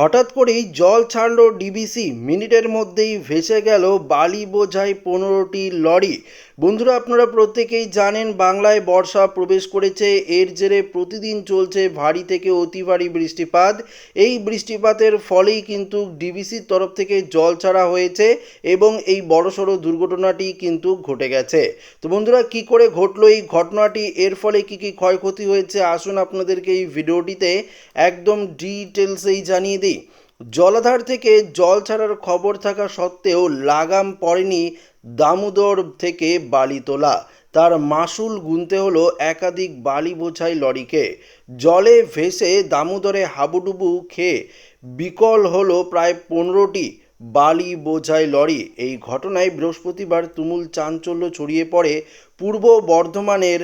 হঠাৎ করেই জল ছাড়লো ডিবিসি। মিনিটের মধ্যেই ভেসে গেল বালি বোঝাই পনেরোটি লরি। বন্ধুরা, আপনারা প্রত্যেকেই জানেন বাংলায় বর্ষা প্রবেশ করেছে। এর জেরে প্রতিদিন চলছে ভারী থেকে অতি ভারী বৃষ্টিপাত। এই বৃষ্টিপাতের ফলেই কিন্তু ডিবিসির তরফ থেকে জল ছাড়া হয়েছে এবং এই বড়সড় দুর্ঘটনাটি কিন্তু ঘটে গেছে। তো বন্ধুরা, কি করে ঘটলো এই ঘটনাটি? এর ফলে কি কি ক্ষয়ক্ষতি হয়েছে? আসুন আপনাদেরকে এই ভিডিওটিতে একদম ডিটেলসেই জানিয়ে দিই। জলাধার থেকে জল ছাড়ার খবর থাকা সত্ত্বেও লাগাম পড়েনি দামোদর থেকে বালি তোলা। তার মাসুল গুনতে হলো একাধিক বালি বোঝাই লরিকে। জলে ভেসে দামোদরে হাবুডুবু খেয়ে বিকল হলো প্রায় পনেরোটি বালি বোঝাই লরি। এই ঘটনায় বৃহস্পতিবার তুমুল চাঞ্চল্য ছড়িয়ে পড়ে পূর্ব বর্ধমানের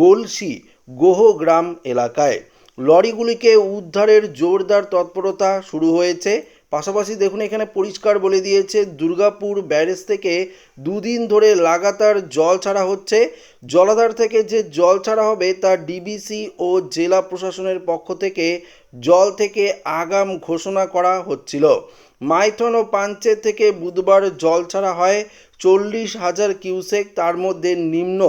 গোলসি গোহ গ্রাম এলাকায়। লরিগুলিকে উদ্ধারের জোরদার তৎপরতা শুরু হয়েছে। পাশাপাশি দেখুন, এখানে পরিষ্কার বলে দিয়েছে, দুর্গাপুর ব্যারেজ থেকে দুদিন ধরে লাগাতার জল ছাড়া হচ্ছে। জলাধার থেকে যে জল ছাড়া হবে, তা ডিবিসি ও জেলা প্রশাসনের পক্ষ থেকে জল থেকে আগাম ঘোষণা করা হচ্ছিল। মাইথন ও পাঞ্চের থেকে বুধবার জল ছাড়া হয় চল্লিশ হাজার কিউসেক, তার মধ্যে নিম্ন।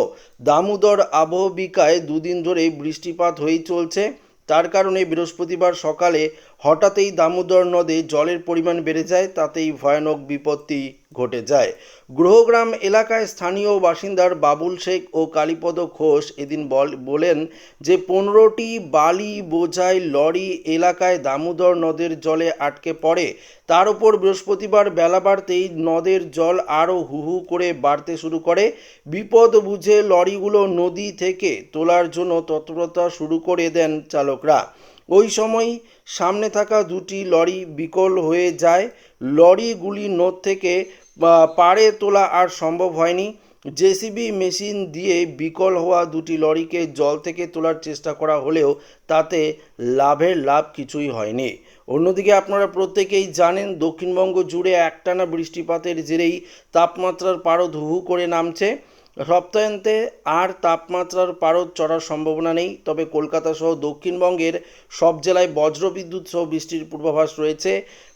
দামোদর আবহবিকায় দুদিন ধরে বৃষ্টিপাত হয়েই চলছে। তার কারণে বৃহস্পতিবার সকালে হঠাৎই দামোদর নদে জলের পরিমাণ বেড়ে যায় তাতেই ভয়ানক বিপত্তি। ঘটে যায়। গ্রহগ্রাম এলাকায় স্থানীয় বাসিন্দার বাবুল শেখ ও কালীপদ ঘোষ এদিন বল বলেন যে, পনেরোটি বালি বোঝাই লরি এলাকায় দামোদর নদের জলে আটকে পড়ে। তার উপর বৃহস্পতিবার বেলা বাড়তেই নদের জল আরও হু হু করে বাড়তে শুরু করে। বিপদ বুঝে লরিগুলো নদী থেকে তোলার জন্য তৎপরতা শুরু করে দেন চালকরা। ওই সময় সামনে থাকা দুটি লরি বিকল হয়ে যায়। লরিগুলি নদ থেকে পাড়ে তোলা আর সম্ভব হয়নি। জেসিবি মেশিন দিয়ে বিকল হওয়া দুটি লরিকে জল থেকে তোলার চেষ্টা করা হলেও তাতে লাভের লাভ কিছুই হয়নি। অন্যদিকে আপনারা প্রত্যেকেই জানেন, দক্ষিণবঙ্গ জুড়ে একটানা বৃষ্টিপাতের জেরেই তাপমাত্রার পারদ হু করে নামছে। সপ্তাহান্তে আর তাপমাত্রার পারদ চড়ার সম্ভাবনা নেই, তবে কলকাতা সহ দক্ষিণবঙ্গের সব জেলায় বজ্রবিদ্যুৎ সহ বৃষ্টির পূর্বাভাস রয়েছে।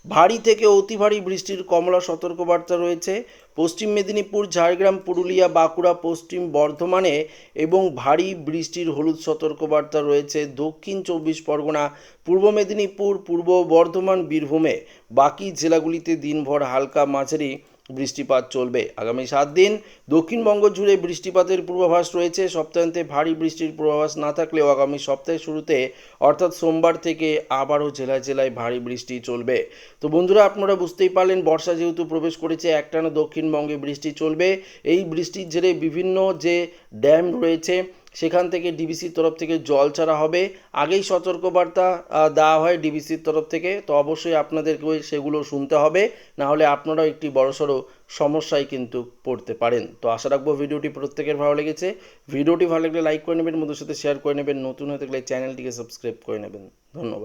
ভারী থেকে অতি ভারী বৃষ্টির কমলা সতর্কবার্তা রয়েছে। পশ্চিম মেদিনীপুর, ঝাড়গ্রাম, পুরুলিয়া, বাঁকুড়া, পশ্চিম বর্ধমানে এবং ভারী বৃষ্টির হলুদ সতর্কবার্তা রয়েছে। দক্ষিণ চব্বিশ পরগনা, পূর্ব মেদিনীপুর, পূর্ব বর্ধমান, বীরভূমে বাকি জেলাগুলিতে দিনভর হালকা মাঝারি বৃষ্টিপাত চলবে। আগামী সাত দিন দক্ষিণবঙ্গ জুড়ে বৃষ্টিপাতের পূর্বাভাস রয়েছে। সপ্তাহান্তে ভারী বৃষ্টির পূর্বাভাস না থাকলেও আগামী সপ্তাহের শুরুতে, অর্থাৎ সোমবার থেকে আবারও জেলায় জেলায় ভারী বৃষ্টি চলবে। তো বন্ধুরা, আপনারা বুঝতেই পারলেন, বর্ষা যেহেতু প্রবেশ করেছে, একটানা দক্ষিণবঙ্গে বৃষ্টি চলবে। এই বৃষ্টির জেরে বিভিন্ন যে ড্যাম রয়েছে সেখান থেকে ডিবিসির তরফ থেকে জল ছাড়া হবে। আগেই সতর্কবার্তা দেওয়া হয় ডিবিসির তরফ থেকে। তো অবশ্যই আপনাদেরকে সেগুলো শুনতে হবে। না হলে আপনারাও একটি বড়সড় সমস্যায় কিন্তু পড়তে পারেন। তো আশা রাখব ভিডিওটি প্রত্যেকের ভালো লেগেছে। ভিডিওটি ভালো লাগলে লাইক করে নেবেন বন্ধুর সাথে শেয়ার করে নেবেন। নতুন হয়ে থাকলে চ্যানেলটিকে সাবস্ক্রাইব করে নেবেন। ধন্যবাদ।